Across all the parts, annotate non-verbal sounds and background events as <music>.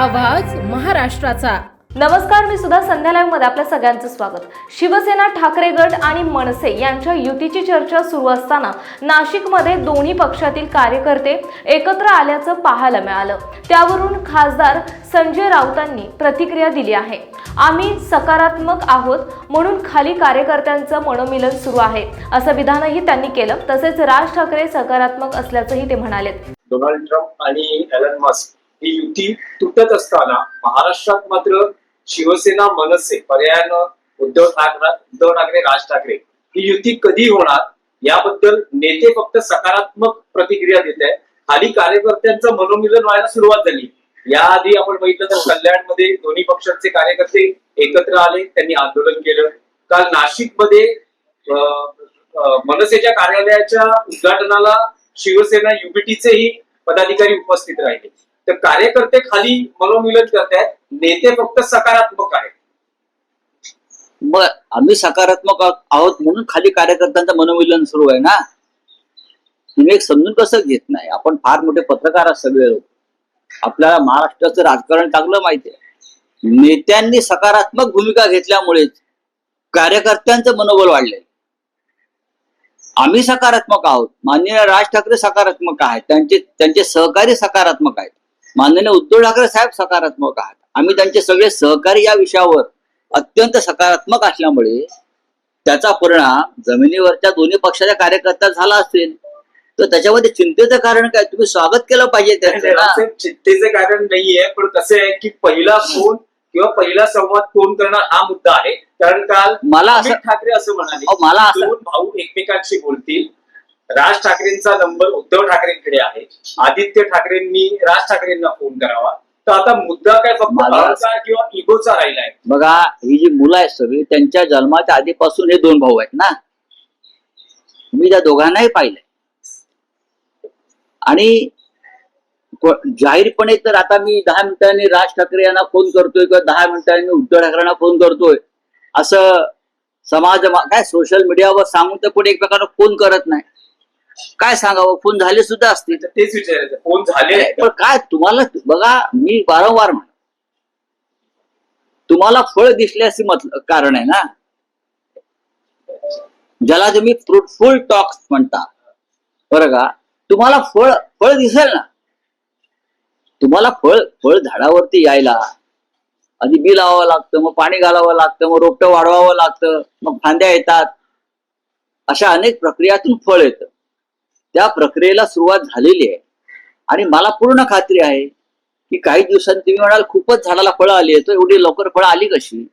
महाराष्ट्राचा. नमस्कार मी सुद्धा संध्या लाईव्हमध्ये आपल्या सगळ्यांचं स्वागत. शिवसेना ठाकरे गट आणि मनसे यांच्या युतीची चर्चा सुरू असताना नाशिकमध्ये दोन्ही पक्षातील कार्यकर्ते एकत्र आल्याचं पाहायला मिळालं. त्यावरून खासदार संजय राऊतांनी प्रतिक्रिया दिली आहे. आम्ही सकारात्मक आहोत म्हणून खाली कार्यकर्त्यांचं मनोमिलन सुरू आहे. असं विधानही त्यांनी केलं तसेच राज ठाकरे सकारात्मक असल्याचंही ते म्हणाले डोनाल्ड ट्रम्प आणि एलन मस्क ही युती तुटत असताना महाराष्ट्रात मात्र शिवसेना मनसे पर्यायानं उद्धव ठाकरे उद्धव ठाकरे राज ठाकरे ही युती कधी होणार याबद्दल नेते फक्त सकारात्मक प्रतिक्रिया देत आहेत. खाली कार्यकर्त्यांचं मनोमिलन व्हायला सुरुवात झाली. याआधी आपण बघितलं तर कल्याणमध्ये दोन्ही पक्षांचे कार्यकर्ते एकत्र आले त्यांनी आंदोलन केलं. काल नाशिकमध्ये अं, मनसेच्या कार्यालयाच्या उद्घाटनाला शिवसेना युबीटीचेही पदाधिकारी उपस्थित राहिले. तर कार्यकर्ते खाली मनोमिलन करतायत नेते फक्त सकारात्मक आहेत. बर आम्ही सकारात्मक आहोत म्हणून खाली कार्यकर्त्यांचं मनोमिलन सुरू आहे ना? तुम्ही एक समजून कसं घेत नाही? आपण फार मोठे पत्रकार आहात सगळे लोक. आपल्याला महाराष्ट्राचं राजकारण चांगलं माहिती आहे. नेत्यांनी सकारात्मक भूमिका घेतल्यामुळेच कार्यकर्त्यांचं मनोबल वाढलंय. आम्ही सकारात्मक आहोत. माननीय राज ठाकरे सकारात्मक आहेत. त्यांचे त्यांचे सहकारी सकारात्मक आहेत. माननीय उद्धव ठाकरे साहेब सकारात्मक आहेत. आम्ही त्यांचे सगळे सहकारी या विषयावर अत्यंत सकारात्मक असल्यामुळे त्याचा परिणाम जमिनीवरच्या दोन्ही पक्षाच्या कार्यकर्त्यात झाला असेल. तर त्याच्यामध्ये चिंतेचं कारण काय? तुम्ही स्वागत केलं पाहिजे चिंतेचे कारण नाहीये. पण कसं आहे की पहिला फोन किंवा पहिला संवाद कोण करणार हा मुद्दा आहे. कारण काल मला असं ठाकरे असं म्हणाले मला असं भाऊ एकमेकांशी बोलतील. राज ठाकरेंचा नंबर उद्धव ठाकरेंकडे आहे. आदित्य ठाकरेंनी राज ठाकरेंना फोन करावा. तर आता मुद्दा काय फक्त किंवा इगोचा राहिलाय? बघा ही जी मुलं आहेत सगळी त्यांच्या जन्माच्या आधीपासून हे दोन भाऊ आहेत ना? मी त्या दोघांनाही पाहिलंय. आणि जाहीरपणे तर आता मी दहा मिनिटांनी राज ठाकरे यांना फोन करतोय किंवा दहा मिनिटांनी उद्धव ठाकरेंना फोन करतोय. असं समाज काय सोशल मीडियावर सांगून तर कोणी एकमेकांना फोन करत नाही. काय सांगावं? फोन झाले सुद्धा असतील तेच विचारायचं. फोन झाले पण काय तुम्हाला बघा मी वारंवार म्हणतो. तुम्हाला फळ दिसल्याचे मत कारण आहे ना? ज्याला तुम्ही फ्रुटफुल टॉक्स म्हणता. बरं का? तुम्हाला फळ फळ दिसेल ना? तुम्हाला फळ फळ झाडावरती यायला. आधी बी लावावं लागतं मग पाणी घालावं लागतं मग रोपटं वाढवावं लागतं मग फांद्या येतात. अशा अनेक प्रक्रियातून फळ येतं. त्या प्रक्रियेला सुरुवात झालेली आहे. आणि मला पूर्ण खात्री आहे की काही दिवसांनी तुम्ही म्हणाल खूपच झाडाला फळं आली तर एवढी लवकर फळं आली कशी?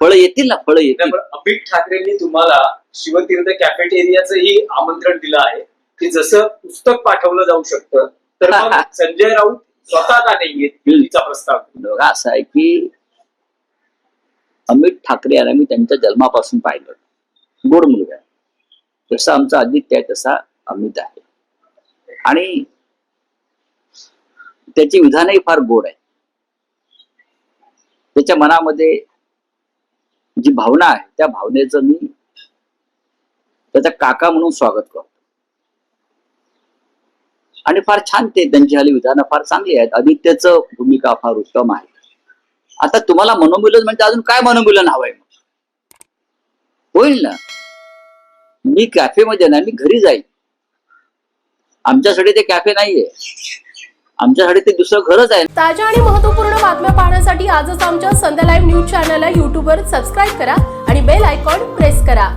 फळं येतील ना फळं येतील. अमित ठाकरेंनी तुम्हाला शिवतीर्थ कॅफेटेरियाचंही आमंत्रण दिलं आहे की जसं पुस्तक पाठवलं जाऊ शकतं तर <laughs> संजय राऊत स्वतः का नाही येत? प्रस्ताव. असं आहे की अमित ठाकरे यांना मी त्यांच्या जन्मापासून पाहिलं. गोड मुलगा जसं आमचा आदित्य आहे तसा अमित आहे. आणि त्याची विधानही फार गोड आहे. त्याच्या मनामध्ये जी भावना आहे त्या भावनेचं मी त्याचा काका म्हणून स्वागत करतो. आणि फार छान ते त्यांची हल्ली विधानं फार चांगली आहेत. आदित्यच भूमिका फार उत्तम आहे. आता तुम्हाला मनोमिलन म्हणजे अजून काय मनोमिलन हवंय मग? होईल ना? मी कॅफेमध्ये ना मी घरी जाईल. आमच्यासाठी ते कॅफे नाहीये. आमच्यासाठी ते दुसरं घरच आहे. ताज्या आणि महत्त्वपूर्ण बातम्या पाहण्यासाठी आजच आमच्या संध्या लाईव्ह न्यूज चॅनलला युट्यूबवर सबस्क्राईब करा आणि बेल आयकॉन प्रेस करा.